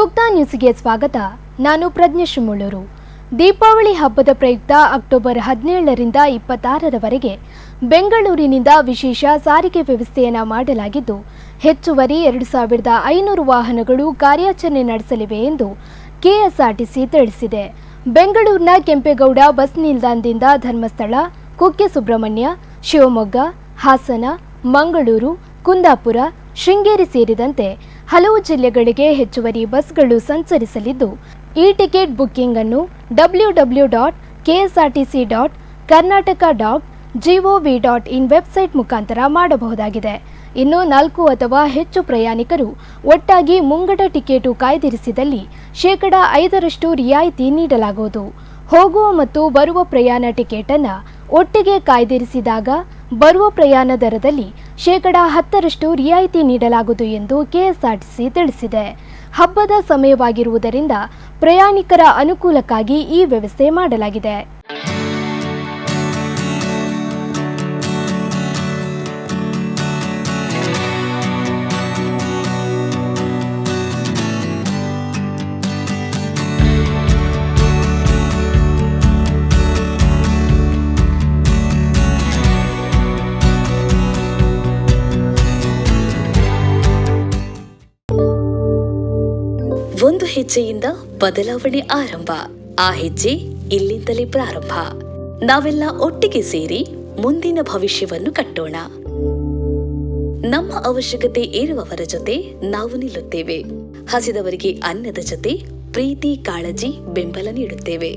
ಸೂಕ್ತ ನ್ಯೂಸ್ಗೆ ಸ್ವಾಗತ. ನಾನು ಪ್ರಜ್ಞೆ ಶಿಮೂಳೂರು. ದೀಪಾವಳಿ ಹಬ್ಬದ ಪ್ರಯುಕ್ತ ಅಕ್ಟೋಬರ್ ಹದಿನೇಳರಿಂದ ಇಪ್ಪತ್ತಾರರವರೆಗೆ ಬೆಂಗಳೂರಿನಿಂದ ವಿಶೇಷ ಸಾರಿಗೆ ವ್ಯವಸ್ಥೆಯನ್ನು ಮಾಡಲಾಗಿದ್ದು, ಹೆಚ್ಚುವರಿ ಎರಡು ಸಾವಿರದ ಐನೂರು ವಾಹನಗಳು ಕಾರ್ಯಾಚರಣೆ ನಡೆಸಲಿವೆ ಎಂದು ಕೆಎಸ್ಆರ್ಟಿಸಿ ತಿಳಿಸಿದೆ. ಬೆಂಗಳೂರಿನ ಕೆಂಪೇಗೌಡ ಬಸ್ ನಿಲ್ದಾಣದಿಂದ ಧರ್ಮಸ್ಥಳ, ಕುಕ್ಕೆ ಸುಬ್ರಹ್ಮಣ್ಯ, ಶಿವಮೊಗ್ಗ, ಹಾಸನ, ಮಂಗಳೂರು, ಕುಂದಾಪುರ, ಶೃಂಗೇರಿ ಸೇರಿದಂತೆ ಹಲವು ಜಿಲ್ಲೆಗಳಿಗೆ ಹೆಚ್ಚುವರಿ ಬಸ್ಗಳು ಸಂಚರಿಸಲಿದ್ದು, ಈ ಟಿಕೆಟ್ ಬುಕ್ಕಿಂಗ್ ಅನ್ನು W W dot KSRTC dot Karnataka dot GOV dot in website ಮುಖಾಂತರ ಮಾಡಬಹುದಾಗಿದೆ. ಇನ್ನು ನಾಲ್ಕು ಅಥವಾ ಹೆಚ್ಚು ಪ್ರಯಾಣಿಕರು ಒಟ್ಟಾಗಿ ಮುಂಗಡ ಟಿಕೆಟು ಕಾಯ್ದಿರಿಸಿದಲ್ಲಿ ಶೇಕಡ ಐದರಷ್ಟು ರಿಯಾಯಿತಿ ನೀಡಲಾಗುವುದು. ಹೋಗುವ ಮತ್ತು ಬರುವ ಪ್ರಯಾಣ ಟಿಕೆಟನ್ನು ಒಟ್ಟಿಗೆ ಕಾಯ್ದಿರಿಸಿದಾಗ ಬರುವ ಪ್ರಯಾಣ ದರದಲ್ಲಿ ಶೇಕಡ ಹತ್ತರಷ್ಟು ರಿಯಾಯಿತಿ ನೀಡಲಾಗುವುದು ಎಂದು ಕೆಎಸ್ಆರ್ಟಿಸಿ ತಿಳಿಸಿದೆ. ಹಬ್ಬದ ಸಮಯವಾಗಿರುವುದರಿಂದ ಪ್ರಯಾಣಿಕರ ಅನುಕೂಲಕ್ಕಾಗಿ ಈ ವ್ಯವಸ್ಥೆ ಮಾಡಲಾಗಿದೆ. ಹೆಜ್ಜೆಯಿಂದ ಬದಲಾವಣೆ ಆರಂಭ. ಆ ಹೆಜ್ಜೆ ಇಲ್ಲಿಂದಲೇ ಪ್ರಾರಂಭ. ನಾವೆಲ್ಲ ಒಟ್ಟಿಗೆ ಸೇರಿ ಮುಂದಿನ ಭವಿಷ್ಯವನ್ನು ಕಟ್ಟೋಣ. ನಮ್ಮ ಅವಶ್ಯಕತೆ ಇರುವವರ ಜೊತೆ ನಾವು ನಿಲ್ಲುತ್ತೇವೆ. ಹಸಿದವರಿಗೆ ಅನ್ನದ ಜೊತೆ ಪ್ರೀತಿ, ಕಾಳಜಿ, ಬೆಂಬಲ ನೀಡುತ್ತೇವೆ.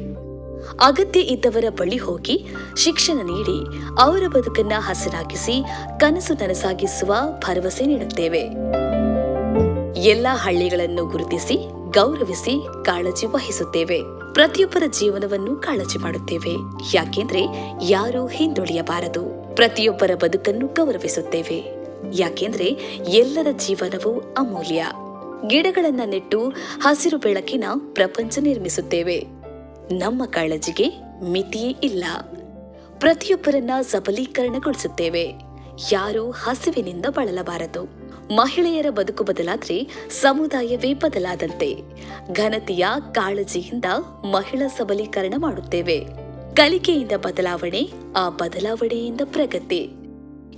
ಅಗತ್ಯ ಇದ್ದವರ ಬಳಿ ಹೋಗಿ ಶಿಕ್ಷಣ ನೀಡಿ, ಅವರ ಬದುಕನ್ನ ಹಸನಾಗಿಸಿ, ಕನಸು ನನಸಾಗಿಸುವ ಭರವಸೆ ನೀಡುತ್ತೇವೆ. ಎಲ್ಲ ಹಳ್ಳಿಗಳನ್ನು ಗುರುತಿಸಿ ಗೌರವಿಸಿ ಕಾಳಜಿ ವಹಿಸುತ್ತೇವೆ. ಪ್ರತಿಯೊಬ್ಬರ ಜೀವನವನ್ನು ಕಾಳಜಿ ಮಾಡುತ್ತೇವೆ. ಯಾಕೆಂದ್ರೆ ಯಾರೂ ಹಿಂದುಳಿಯಬಾರದು. ಪ್ರತಿಯೊಬ್ಬರ ಬದುಕನ್ನು ಗೌರವಿಸುತ್ತೇವೆ. ಯಾಕೆಂದ್ರೆ ಎಲ್ಲರ ಜೀವನವು ಅಮೂಲ್ಯ. ಗಿಡಗಳನ್ನ ನೆಟ್ಟು ಹಸಿರು ಬೆಳಕಿನ ಪ್ರಪಂಚ ನಿರ್ಮಿಸುತ್ತೇವೆ. ನಮ್ಮ ಕಾಳಜಿಗೆ ಮಿತಿಯೇ ಇಲ್ಲ. ಪ್ರತಿಯೊಬ್ಬರನ್ನ ಸಬಲೀಕರಣಗೊಳಿಸುತ್ತೇವೆ. ಯಾರೂ ಹಸಿವಿನಿಂದ ಬಳಲಬಾರದು. ಮಹಿಳೆಯರ ಬದುಕು ಬದಲಾದ್ರೆ ಸಮುದಾಯವೇ ಬದಲಾದಂತೆ. ಘನತೆಯ ಕಾಳಜಿಯಿಂದ ಮಹಿಳಾ ಸಬಲೀಕರಣ ಮಾಡುತ್ತೇವೆ. ಕಲಿಕೆಯಿಂದ ಬದಲಾವಣೆ, ಆ ಬದಲಾವಣೆಯಿಂದ ಪ್ರಗತಿ.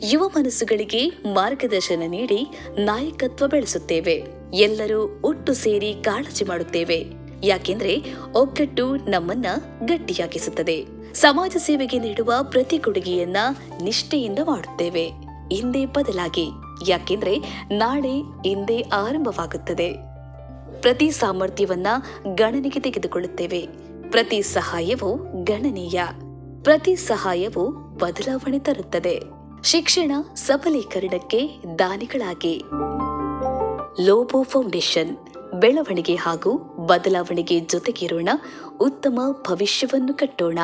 ಯುವ ಮನಸ್ಸುಗಳಿಗೆ ಮಾರ್ಗದರ್ಶನ ನೀಡಿ ನಾಯಕತ್ವ ಬೆಳೆಸುತ್ತೇವೆ. ಎಲ್ಲರೂ ಒಟ್ಟು ಸೇರಿ ಕಾಳಜಿ ಮಾಡುತ್ತೇವೆ. ಯಾಕೆಂದ್ರೆ ಒಗ್ಗಟ್ಟು ನಮ್ಮನ್ನ ಗಟ್ಟಿಯಾಗಿಸುತ್ತದೆ. ಸಮಾಜ ಸೇವೆಗೆ ನೀಡುವ ಪ್ರತಿ ಕೊಡುಗೆಯನ್ನ ನಿಷ್ಠೆಯಿಂದ ಮಾಡುತ್ತೇವೆ. ಹಿಂದೆ ಬದಲಾಗಿ. ಯಾಕೆಂದ್ರೆ ನಾಳೆ ಇಂದೇ ಆರಂಭವಾಗುತ್ತದೆ. ಪ್ರತಿ ಸಾಮರ್ಥ್ಯವನ್ನ ಗಣನೆಗೆ ತೆಗೆದುಕೊಳ್ಳುತ್ತೇವೆ. ಪ್ರತಿ ಸಹಾಯವು ಗಣನೀಯ. ಪ್ರತಿ ಸಹಾಯವು ಬದಲಾವಣೆ ತರುತ್ತದೆ. ಶಿಕ್ಷಣ ಸಬಲೀಕರಣಕ್ಕೆ ದಾನಿಗಳಾಗಿ. ಲೋಬೋ ಫೌಂಡೇಶನ್, ಬೆಳವಣಿಗೆ ಹಾಗೂ ಬದಲಾವಣೆಗೆ ಜೊತೆಗಿರೋಣ ಉತ್ತಮ ಭವಿಷ್ಯವನ್ನು ಕಟ್ಟೋಣ.